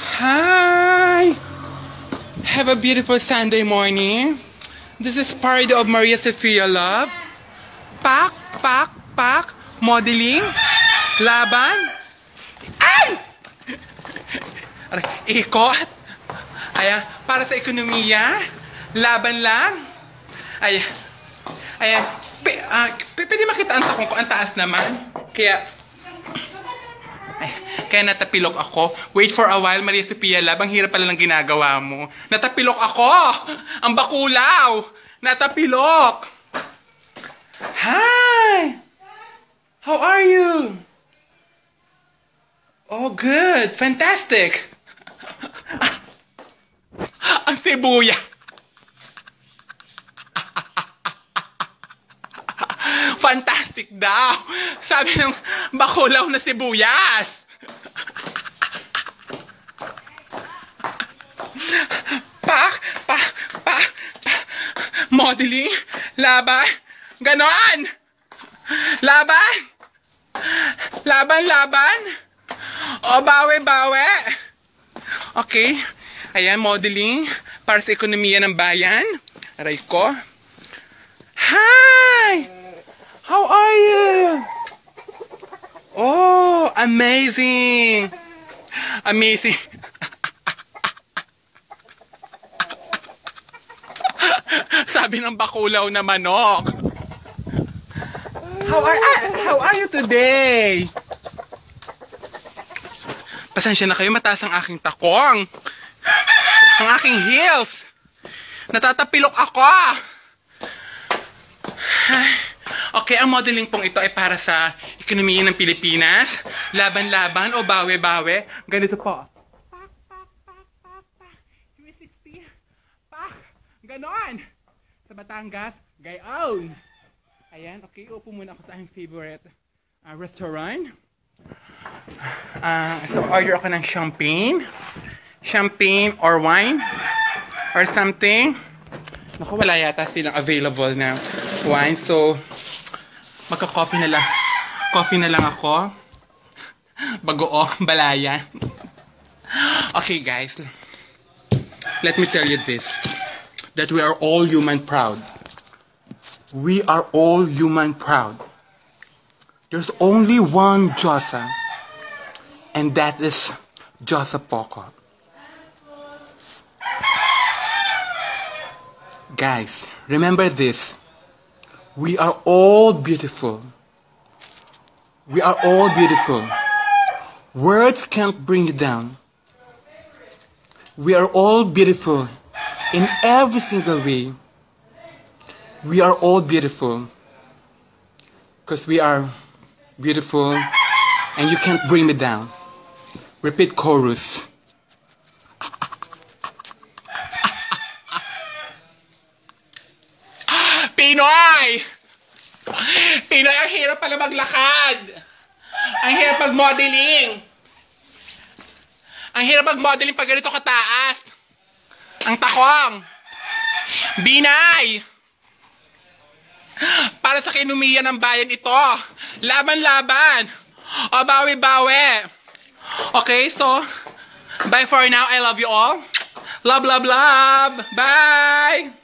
Hi! Have a beautiful Sunday morning. This is party of Maria Sophia Love. Pak, pak, pak. Modeling. Laban. Ay! Ikot. Ayan, para sa ekonomiya. Laban lang. Ayan. Ayan. P- ah, pwede makita ang takong ko. Ang taas naman. Kaya, ay, kaya natapilok ako. Wait for a while, Maria Sophia Lab. Ang hirap pala ng ginagawa mo. Natapilok ako! Ang bakulaw! Natapilok! Hi! How are you? Oh, good. Fantastic. Ang sibuya. Fantastic daw. Sabi ng bakulaw na sibuyas. Pak, pak, pak, pak. Modeling, laban, ganon. Laban. Laban, laban. O, bawe, bawe. Okay. Ayan, modeling para sa ekonomiya ng bayan. Aray ko. Hi! How are you? Oh, amazing! Amazing. Sabi ng bakulaw na manok. How are, ah, how are you today? Pasensya na kayo, mataas ang aking takong. Ang aking heels. Natatapilok ako. Ay, Okay, ang modeling pong ito ay para sa ekonomiya ng Pilipinas. Laban-laban o bawe-bawe. Ganito po. Pak, pak, pak, pak, pak. 360. Pak. Ganon. Sa Batangas, gayon. Ayan, okay. Upo muna ako sa aking favorite uh, restaurant. Ah, so, order ako ng champagne. Champagne or wine. Or something. Naku, wala yata silang available na wine. So, magka-coffee na lang. Coffee na lang ako. Bagoo, balayan. Okay, guys. Let me tell you this. That we are all human proud. We are all human proud. There's only one Josa. And that is Josa Poco. Guys, remember this. We are all beautiful. We are all beautiful. Words can't bring you down. We are all beautiful in every single way. We are all beautiful. Because we are beautiful and you can't bring me down. Repeat chorus. Pinoy! Pinoy, ang hirap pala maglakad. Ang hirap mag-modeling. Ang hirap mag-modeling pag ganito kataas. Ang takong. Binay! Para sa kinumiya ng bayan ito. Laban-laban. O bawi-bawi. Okay, so, bye for now. I love you all. Love, love, love. Bye!